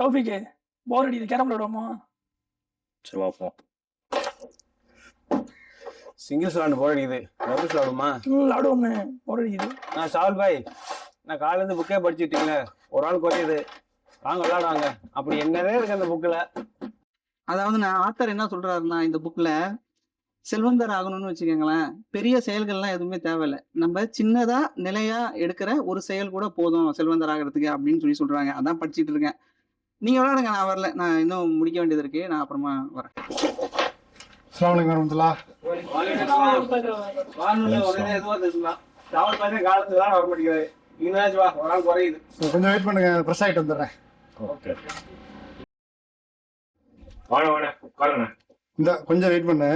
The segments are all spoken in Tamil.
தௌஃபிக்கு போர் அடிக்குது. கேரம் விளையாடுவோமா சரி பார்ப்போம் சிங்கிள்ஸ் விளாண்டு போர் அடிக்குது. டபுள்ஸ் விளாடுமா ம், விளையாடுவோமே போர் அடிக்குது. நான் ஷால் பாய் நான் காலேருந்து புக்கே படிச்சுட்டீங்களே ஒரு ஆள் குறையுது. வாங்க விளாடுவாங்க அப்படி என்னதே இருக்கு அந்த புக்கில் அதாவது நான் ஆத்தர் என்ன சொல்றாருன்னா இந்த புக்ல செல்வந்தர் ஆகணும்னு வச்சுக்கோங்களேன். பெரிய செயல்கள்லாம் எதுவுமே தேவையில்லை. நம்ம சின்னதா நிலையா எடுக்கிற ஒரு செயல் கூட போதும் செல்வந்தர் ஆகிறதுக்கு அப்படின்னு சொல்லி சொல்றாங்க. அதான் படிச்சிட்டு இருக்கேன். நீங்க விளையாடுங்க நான் வரல. நான் இன்னும் முடிக்க வேண்டியது இருக்கு. நான் அப்புறமா வரேன். அஸ்லாம் வலைக்கம் வரமத்துல்லா. கொஞ்சம் வெயிட் பண்ணுங்க ஃப்ரெஷ் ஆகிட்டு வந்துடுறேன். இந்த கொஞ்சம் வெயிட் பண்ணு.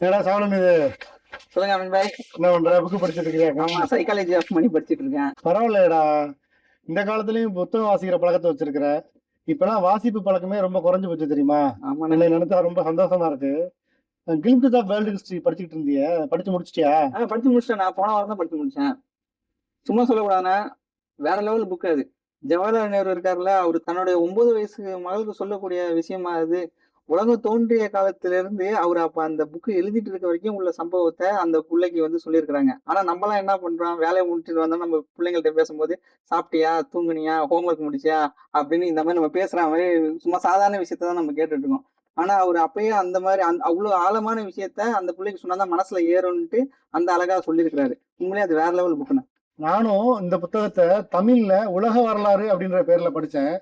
ஏடா சாவலம் இது? சொல்லுங்க அமீன் பாய் என்ன பண்ற? புக்கு படிச்சுட்டு இருக்கிறியா ஆமா சைக்காலஜி ஆஃப் மணி படிச்சிட்டு இருக்கேன். பரவாயில்லையடா. இந்த காலத்துலயும் புத்தகம் வாசிக்கிற பழக்கத்தை வச்சிருக்கிற. இப்பெல்லாம் வாசிப்பு பழக்கமே ரொம்ப குறைஞ்சு போச்சு தெரியுமா? ஆமா என்னை நினைச்சா ரொம்ப சந்தோஷமா இருக்கு. கிளிம்ஸ் ஆஃப் வேர்ல்டு ஹிஸ்டரி படிச்சுட்டு இருந்திய? படிச்சு முடிச்சிட்டியா? படிச்சு முடிச்சிட்டேன். நான் போன வாரம் தான் படிச்சு முடிச்சேன். சும்மா சொல்லக்கூடாதுன்னா வேற லெவல் புக் அது. ஜவஹர்லால் நேரு இருக்காருல்ல அவர் தன்னுடைய ஒன்பது வயசு மகளுக்கு சொல்லக்கூடிய விஷயமா அது. உலகம் தோன்றிய காலத்துல இருந்து அவர் அப்ப அந்த புக்கு எழுதிட்டு இருக்க வரைக்கும் உள்ள சம்பவத்தை அந்த பிள்ளைக்கு வந்து சொல்லியிருக்கிறாங்க. ஆனா நம்மலாம் என்ன பண்றோம்? வேலையை முடிச்சுட்டு வந்தா நம்ம பிள்ளைங்கள்ட்ட பேசும்போது சாப்பிட்டியா? தூங்குனியா? ஹோம்ஒர்க் முடிச்சியா? அப்படின்னு இந்த மாதிரி நம்ம பேசுற மாதிரி சும்மா சாதாரண விஷயத்த தான் நம்ம கேட்டுட்டு இருக்கோம் ஆனா அவர் அப்பயே அந்த மாதிரி அந்த அவ்வளவு ஆழமான விஷயத்த அந்த பிள்ளைக்கு சொன்னாதான் மனசுல ஏறும்னுட்டு அந்த அழகா சொல்லியிருக்கிறாரு. உண்மையிலே அது வேற லெவல் புக்குண்ணா நானும் இந்த புத்தகத்தை தமிழ்ல உலக வரலாறு அப்படின்ற பேர்ல படிச்சேன்.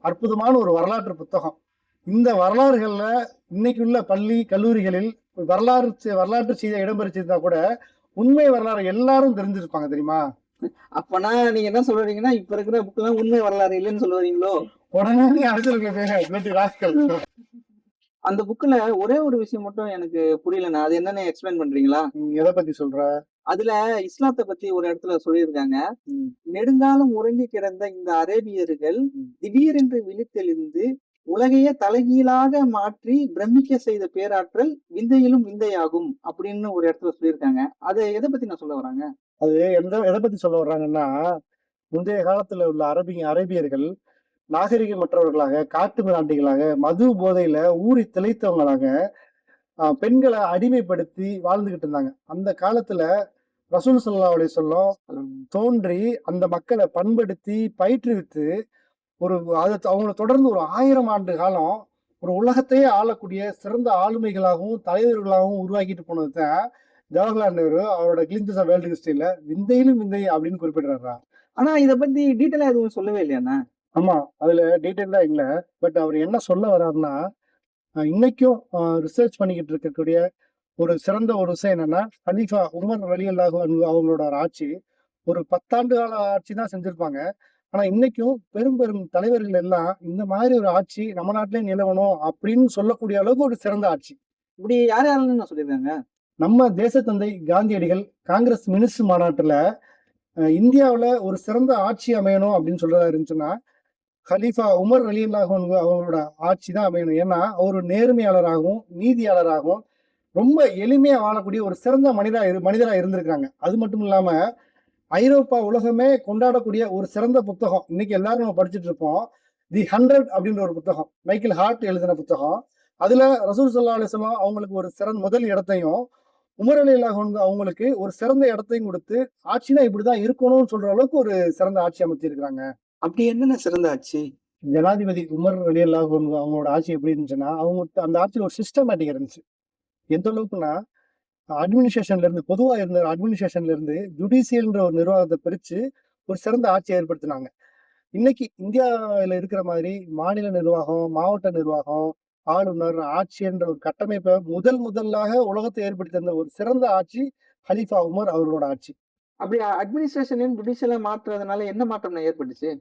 அற்புதமான ஒரு வரலாற்று புத்தகம். இந்த வரலாறுகள்ல இன்னைக்கு உள்ள பள்ளி கல்லூரிகளில் வரலாறு வரலாற்று செய்தியை இடம்பெற்றிருந்தா கூட உண்மை வரலாறு எல்லாரும் தெரிஞ்சிருப்பாங்க தெரியுமா? அப்பனா நீங்க என்ன சொல்றீங்கன்னா இப்ப இருக்கிற புக் எல்லாம் உண்மை வரலாறு இல்லைன்னு சொல்லுவீங்களோ உடனே ராஸ்கல். அந்த புக்ல ஒரே ஒரு விஷயம் மட்டும் எனக்கு புரியலண்ணா. அது என்னன்னு எக்ஸ்பிளைன் பண்றீங்களா? எதை பத்தி சொல்ற? அதுல இஸ்லாத்தை பத்தி ஒரு இடத்துல சொல்லியிருக்காங்க. நெடுங்காலம் உறங்கி கிடந்த இந்த அரேபியர்கள் திடீரென்று விழித்தெழுந்து உலகையே தலைகீழாக மாற்றி பிரமிக்க செய்த பேராற்றல் விந்தையிலும் விந்தையாகும் அப்படின்னு ஒரு இடத்துல சொல்லியிருக்காங்க. அதை எதை பத்தி நான் சொல்ல வராங்க அது எந்த எதை பத்தி சொல்ல வர்றாங்கன்னா முந்தைய காலத்துல உள்ள அரபி அரேபியர்கள் நாகரிகமற்றவர்களாக காட்டு மிராண்டிகளாக மது போதையில ஊறி திளைத்தவங்களாக பெண்களை அடிமைப்படுத்தி வாழ்ந்துகிட்டு இருந்தாங்க. அந்த காலத்துல ரசூல் சல்லா அலி சொல்லம் தோன்றி அந்த மக்களை பண்படுத்தி பயிற்றுவித்து ஒரு அதை அவங்கள தொடர்ந்து ஒரு ஆயிரம் ஆண்டு காலம் ஒரு உலகத்தையே ஆளக்கூடிய சிறந்த ஆளுமைகளாகவும் தலைவர்களாகவும் உருவாக்கிட்டு போனது தான் ஜவஹர்லால் நேரு அவரோட கிளிம்ஸ் ஆஃப் வேர்ல்டு ஹிஸ்டரியில விந்தையிலும் விந்தை அப்படின்னு குறிப்பிடுறாரா. ஆனா இதை பத்தி டீட்டெயிலா எதுவும் சொல்லவே இல்லையாண்ணா ஆமா அதுல டீட்டெயிலா இல்ல. பட் அவர் என்ன சொல்ல வர்றாருன்னா இன்னைக்கும் ரிசர்ச் பண்ணிக்கிட்டு இருக்கக்கூடிய ஒரு சிறந்த ஒரு விஷயம் என்னன்னா ஹனீஃபா உமர் அன்ஹு அவங்களோட ஆட்சி ஒரு பத்தாண்டு கால ஆட்சி தான் செஞ்சிருப்பாங்க. ஆனா இன்னைக்கும் பெரும் பெரும் தலைவர்கள் எல்லாம் இந்த மாதிரி ஒரு ஆட்சி நம்ம நாட்டிலே நிலவணும் அப்படின்னு சொல்லக்கூடிய அளவுக்கு ஒரு சிறந்த ஆட்சி. இப்படி யார் யாருன்னு நான் சொல்லியிருக்காங்க நம்ம தேசத்தந்தை காந்தியடிகள் காங்கிரஸ் மினிஸ்டர் மாநாட்டுல இந்தியாவுல ஒரு சிறந்த ஆட்சி அமையணும் அப்படின்னு சொல்றதா இருந்துச்சுன்னா ஹலீஃபா உமர் அலியல்லாஹு அன்ஹு அவங்களோட ஆட்சி தான் அமையணும். ஏன்னா அவர் நேர்மையாளராகவும் நீதியாளராகவும் ரொம்ப எளிமையா வாழக்கூடிய ஒரு சிறந்த மனிதா இரு மனிதரா இருந்திருக்காங்க அது மட்டும் இல்லாம ஐரோப்பா உலகமே கொண்டாடக்கூடிய ஒரு சிறந்த புத்தகம். இன்னைக்கு எல்லாரும் நம்ம படிச்சுட்டு இருப்போம். தி ஹண்ட்ரட் அப்படின்ற ஒரு புத்தகம். மைக்கேல் ஹார்ட் எழுதின புத்தகம். அதுல ரசூல் சல்லா அலிஸ்லாம் அவங்களுக்கு ஒரு சிறந்த முதல் இடத்தையும் உமர் அலி வந்து அவங்களுக்கு ஒரு சிறந்த இடத்தையும் கொடுத்து ஆட்சினா இப்படிதான் இருக்கணும்னு சொல்ற அளவுக்கு ஒரு சிறந்த ஆட்சி அமைச்சு இருக்கிறாங்க அப்படி என்னென்ன சிறந்த ஆட்சி? ஜனாதிபதி உமர் அலி அல்லாஹ் அவங்களோட ஆட்சி எப்படி இருந்துச்சுன்னா அவங்க அந்த ஆட்சியில் ஒரு சிஸ்டமேட்டிக் இருந்துச்சு. எந்த அளவுக்குன்னா அட்மினிஸ்ட்ரேஷன்ல இருந்து பொதுவா இருந்த அட்மினிஸ்ட்ரேஷன்ல இருந்து ஜுடிஷியல்ன்ற ஒரு நிர்வாகத்தை பிரிச்சு ஒரு சிறந்த ஆட்சியை ஏற்படுத்தினாங்க. இன்னைக்கு இந்தியாவில் இருக்கிற மாதிரி மாநில நிர்வாகம் மாவட்ட நிர்வாகம் ஆளுநர் ஆட்சி என்ற ஒரு கட்டமைப்பை முதல் முதலாக உலகத்தை ஏற்படுத்தி தந்த ஒரு சிறந்த ஆட்சி ஹலீஃபா உமர் அவர்களோட ஆட்சி. அப்படி அட்மினிஸ்ட்ரேஷன் ஜுடிஷியலா மாற்றுறதுனால என்ன மாற்றம் ஏற்பட்டுச்சு?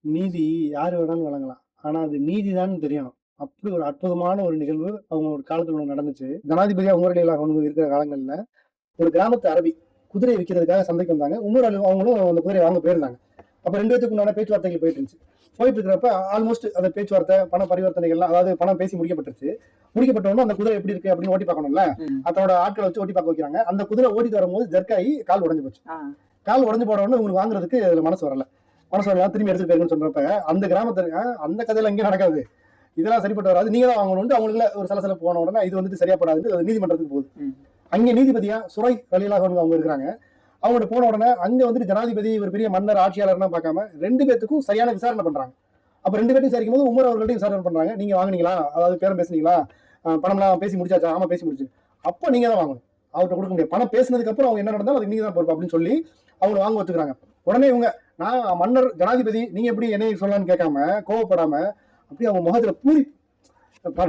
நீதி யார் வேணாலும் வழங்கலாம். ஆனா அது நீதிதான் தெரியணும். அப்படி ஒரு அற்புதமான ஒரு நிகழ்வு அவங்க ஒரு காலத்துல நடந்துச்சு. ஜனாதிபதியா உமர் அலி அல்லாஹ் அவங்க இருக்கிற காலங்கள்ல ஒரு கிராமத்து அரபி குதிரை விற்கிறதுக்காக சந்தைக்கு வந்தாங்க. அலி அவங்களும் அந்த குதிரையை வாங்க போயிருந்தாங்க. அப்ப ரெண்டு பேத்துக்கு உண்டான பேச்சுவார்த்தைகள் போயிட்டு இருந்துச்சு. போயிட்டு இருக்கிறப்ப ஆல்மோஸ்ட் அந்த பேச்சுவார்த்தை பண பரிவர்த்தனைகள்லாம் அதாவது பணம் பேசி முடிக்கப்பட்டுருச்சு. முடிக்கப்பட்ட உடனே அந்த குதிரை எப்படி இருக்கு அப்படின்னு ஓட்டி பார்க்கணும்ல. அதோட ஆட்களை வச்சு ஓட்டி பார்க்க வைக்கிறாங்க. அந்த குதிரை ஓடிட்டு வரும்போது ஜர்க்காயி கால் உடைஞ்சு போச்சு. கால் உடைஞ்சு போட உடனே உங்களுக்கு வாங்குறதுக்கு மனசு வரல. மனசு திரும்பி எடுத்துட்டு போயிருங்கன்னு சொல்றப்ப அந்த கிராமத்துல அந்த கதையில எங்கேயும் நடக்காது. இதெல்லாம் சரிப்பட்டு வராது. நீங்க தான் வாங்கணும்னு அவங்களுக்குள்ள ஒரு சலசல போன உடனே இது வந்துட்டு சரியா படாது அது நீதிமன்றத்துக்கு போகுது. அங்கே நீதிபதியா சுரை வழியிலாக அவங்க இருக்கிறாங்க. அவங்கள்ட்ட போன உடனே அங்க வந்துட்டு ஜனாதிபதி ஒரு பெரிய மன்னர் ஆட்சியாளர்னா பார்க்காம ரெண்டு பேத்துக்கும் சரியான விசாரணை பண்றாங்க. அப்ப ரெண்டு பேர்த்தையும் விசாரிக்கும் போது உமர் அவர்கள்ட்டையும் விசாரணை பண்றாங்க. நீங்க வாங்குனீங்களா? அதாவது பேரம் பேசுனீங்களா? பணம்லாம் பேசி முடிச்சாச்சா? ஆமா பேசி முடிச்சு. அப்போ நீங்க தான் வாங்கணும். அவர்கிட்ட கொடுக்க முடியாது. பணம் பேசினதுக்கு அப்புறம் அவங்க என்ன நடந்தாலும் அதுக்கு நீங்க தான் பொறுப்பு அப்படின்னு சொல்லி அவங்க வாங்க வச்சுக்கிறாங்க உடனே இவங்க நான் மன்னர் ஜனாதிபதி நீங்க எப்படி என்னை சொல்லலாம்னு கேட்காம கோவப்படாம அப்படியே அவங்க முகத்துல பூரி.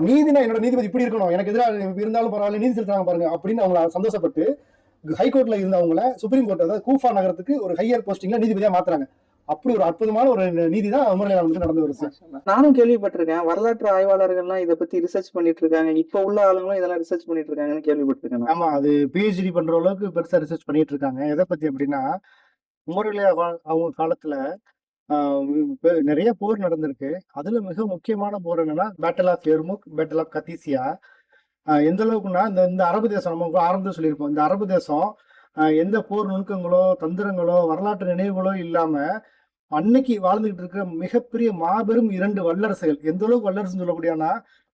நீதினா என்னோட நீதிபதி இப்படி இருக்கணும். எனக்கு எதிராக இருந்தாலும் பரவாயில்ல நீதி செலுத்துறாங்க பாருங்க அப்படின்னு அவங்கள சந்தோஷப்பட்டு ஹைகோர்ட்ல இருந்தவங்கள சுப்ரீம் கோர்ட் அதாவது கூஃபா நகரத்துக்கு ஒரு ஹையர் போஸ்டிங்ல நீதிபதியா மாத்துறாங்க. அப்படி ஒரு அற்புதமான ஒரு நீதி தான் உமர்நிலை வந்து நடந்த விஷயம் நானும் கேள்விப்பட்டிருக்கேன். வரலாற்று ஆய்வாளர்கள்லாம் இதை பத்தி ரிசர்ச் பண்ணிட்டு இருக்காங்க. இப்ப உள்ள ஆளுங்களும் இதெல்லாம் ரிசர்ச் பண்ணிட்டு இருக்காங்கன்னு கேள்விப்பட்டிருக்கேன். ஆமா அது பிஹெச்டி பண்ற அளவுக்கு பெருசா ரிசர்ச் பண்ணிட்டு இருக்காங்க. எதை பத்தி அப்படின்னா உமர்நிலை அவங்க காலத்துல நிறைய போர் நடந்திருக்கு. அதுல மிக முக்கியமான போர் என்னன்னா battle of Yarmouk battle of Qadisiyya எந்த அளவுக்குன்னா இந்த இந்த அரபு தேசம் நம்ம ஆரம்பத்தில் சொல்லியிருப்போம். இந்த அரபு தேசம் எந்த போர் நுணுக்கங்களோ தந்திரங்களோ வரலாற்று நினைவுகளோ இல்லாம அன்னைக்கு வாழ்ந்துகிட்டு இருக்கிற மிகப்பெரிய மாபெரும் இரண்டு வல்லரசுகள். எந்த அளவுக்கு வல்லரசுன்னு சொல்லக்கூடியனா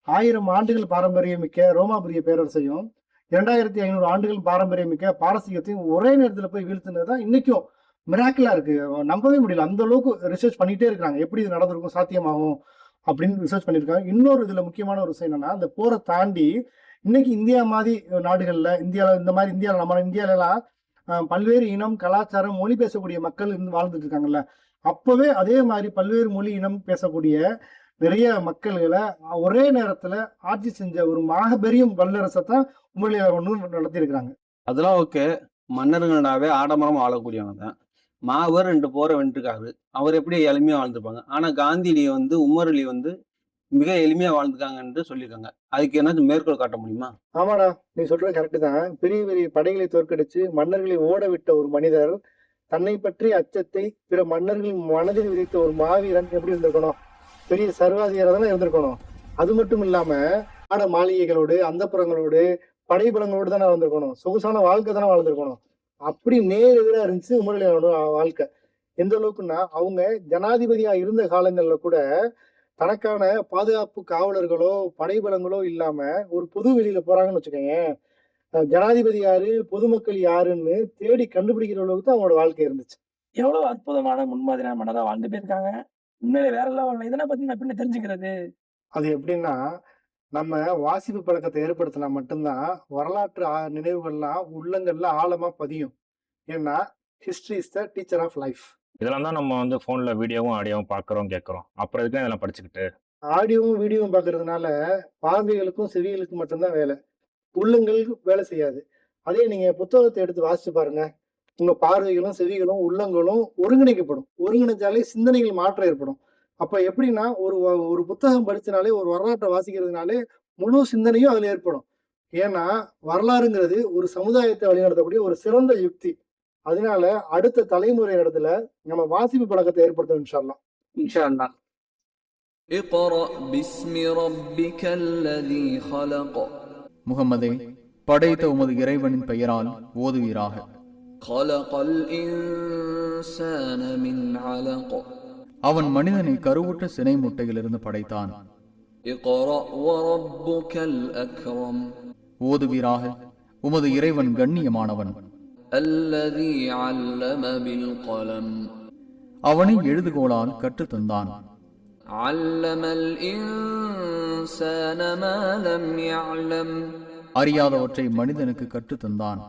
ஆயிரம் ஆண்டுகள் பாரம்பரியமிக்க ரோமாபுரிய பேரரசையும் இரண்டாயிரத்தி ஐநூறு ஆண்டுகள் பாரம்பரியமிக்க பாரசீகத்தையும் ஒரே நேரத்தில் போய் வீழ்த்தினது தான் இன்னைக்கும். மிராக்கிளா இருக்கு. நம்பவே முடியல. அந்த அளவுக்கு ரிசர்ச் பண்ணிட்டே இருக்காங்க எப்படி இது நடந்திருக்கும்? சாத்தியமாகும்? அப்படின்னு ரிசர்ச் பண்ணியிருக்காங்க. இன்னொரு இதுல முக்கியமான ஒரு விஷயம் என்னன்னா அந்த போரை தாண்டி இன்னைக்கு இந்தியா மாதிரி நாடுகள்ல இந்தியாவில் இந்த மாதிரி இந்தியாவில் நம்ம இந்தியாவிலலாம் பல்வேறு இனம் கலாச்சாரம் மொழி பேசக்கூடிய மக்கள் இருந்து வாழ்ந்துட்டு இருக்காங்கல்ல. அப்பவே அதே மாதிரி பல்வேறு மொழி இனம் பேசக்கூடிய நிறைய மக்கள்களை ஒரே நேரத்துல ஆட்சி செஞ்ச ஒரு மாபெரும் வல்லரசை தான் உண்மையிலே ஒன்று நடத்தியிருக்கிறாங்க. அதெல்லாம் ஓகே மன்னர்களாவே ஆடம்பரம் ஆளக்கூடியவங்க தான். மாவர் ரெண்டு போரை வென்றுருக்காரு. அவர் எப்படி எளிமையாக வாழ்ந்துருப்பாங்க? ஆனால் காந்திலி வந்து உமர் அலி வந்து மிக எளிமையா வாழ்ந்துருக்காங்கன்னு சொல்லியிருக்காங்க. அதுக்கு என்ன மேற்கோள் காட்ட முடியுமா? ஆமாடா நீ சொல்றது கரெக்டு தான். பெரிய பெரிய படைகளை தோற்கடிச்சு மன்னர்களை ஓட விட்ட ஒரு மனிதர் தன்னை பற்றிய அச்சத்தை பிற மன்னர்களின் மனதில் விதைத்த ஒரு மாவீரன் எப்படி இருந்திருக்கணும்? பெரிய சர்வாதிகாரம் தானே இருந்திருக்கணும். அது மட்டும் இல்லாம ஆட மாளிகைகளோடு அந்தப்புறங்களோடு படைபலங்களோடு தானே வந்திருக்கணும் சொகுசான வாழ்க்கை தானே வாழ்ந்திருக்கணும். அப்படி நேர் எதிராக இருந்துச்சு உமரலியோட வாழ்க்கை. எந்த அளவுக்குன்னா அவங்க ஜனாதிபதியா இருந்த காலங்கள்ல கூட தனக்கான பாதுகாப்பு காவலர்களோ படைபலங்களோ இல்லாம ஒரு பொது வெளியில போறாங்கன்னு வச்சுக்கோங்க ஜனாதிபதி யாரு பொதுமக்கள் யாருன்னு தேடி கண்டுபிடிக்கிற அளவுக்கு தான் அவங்களோட வாழ்க்கை இருந்துச்சு. எவ்வளவு அற்புதமான முன்மாதிரியான மன்னரா வாழ்ந்து போயிருக்காங்க. உண்மையிலே வேற லெவல் இதனை பத்தி நான் பின்ன தெரிஞ்சுக்கிறது? அது எப்படின்னா நம்ம வாசிப்பு பழக்கத்தை ஏற்படுத்தினா மட்டும்தான் வரலாற்று நினைவுகள்லாம் உள்ளங்கள்ல ஆழமா பதியும். ஏன்னா history is the teacher of life இதெல்லாம் தான் நம்ம வந்து ஃபோன்ல வீடியோவும் ஆடியோவும் பார்க்குறோம் கேட்குறோம். அப்புறம் எதுக்கு இதெல்லாம் படிச்சுக்கிட்டு? ஆடியோவும் வீடியோவும் பார்க்கறதுனால பார்வைகளுக்கும் செவிகளுக்கும் மட்டும்தான் வேலை. உள்ளங்களுக்கு வேலை செய்யாது. அதே நீங்க புத்தகத்தை எடுத்து வாசிச்சு பாருங்க. உங்க பார்வைகளும் செவிகளும் உள்ளங்களும் ஒருங்கிணைக்கப்படும். ஒருங்கிணைச்சாலே சிந்தனைகள் மாற்றம் ஏற்படும். அப்ப எப்படின்னா ஒரு ஒரு புத்தகம் படித்தனாலே ஒரு வரலாற்றை வாசிக்கிறதுனாலே முழு சிந்தனையும் அதில் ஏற்படும். ஏன்னா வரலாறுங்கிறது ஒரு சமுதாயத்தை வழிநடத்தக்கூடிய ஒரு சிறந்த யுக்தி. அதனால அடுத்த தலைமுறை இடத்துல நம்ம வாசிப்பு பழக்கத்தை ஏற்படுத்தணும் இன்ஷால்லாம் இன்ஷால்லா முகமதே படைத்த உமது இறைவனின் பெயரால் ஓதுவீராக. அவன் மனிதனை கருவுற்ற சினை முட்டையிலிருந்து படைத்தான் ஓதுவீராக உமது இறைவன் கண்ணியமானவன். அவனை எழுதுகோளால் கற்றுத் தந்தான். அறியாதவற்றை மனிதனுக்கு கற்றுத்தந்தான்